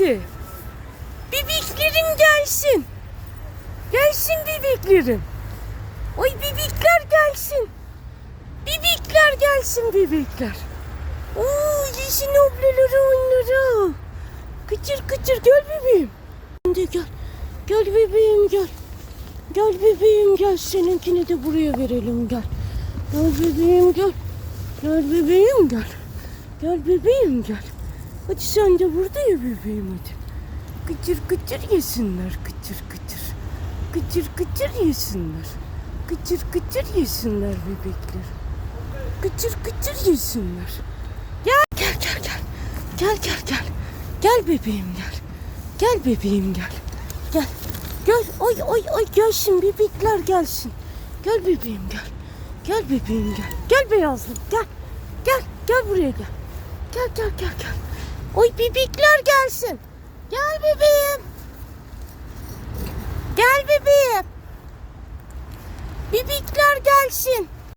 geldi. Bebeklerim gelsin. Gelsin bebeklerim. Oy bebekler gelsin. Bebekler gelsin bebekler. Oo yeşil obleleri onları. Kıçır kıçır gel bebeğim. Şimdi gel. Gel bebeğim gel. Gel bebeğim gel. Seninkini de buraya verelim gel. Gel bebeğim gel. Gel bebeğim gel. Gel bebeğim gel. Hadi sen de burada ya bebeğim hadi. Kıçır kıçır yesinler kıçır kıçır. Kıçır kıçır yesinler. Kıçır kıçır yesinler bebekler. Kıçır kıçır yesinler. Gel gel gel gel. Gel gel gel. Gel bebeğim gel. Gel bebeğim gel. Gel. Gel. Oy oy oy gelsin bebekler gelsin. Gel bebeğim gel. Gel bebeğim gel. Gel beyazlım gel. Gel gel buraya gel. Gel gel gel gel. Oy bebekler gelsin. Gel bebeğim. Gel bebeğim. Bebekler gelsin.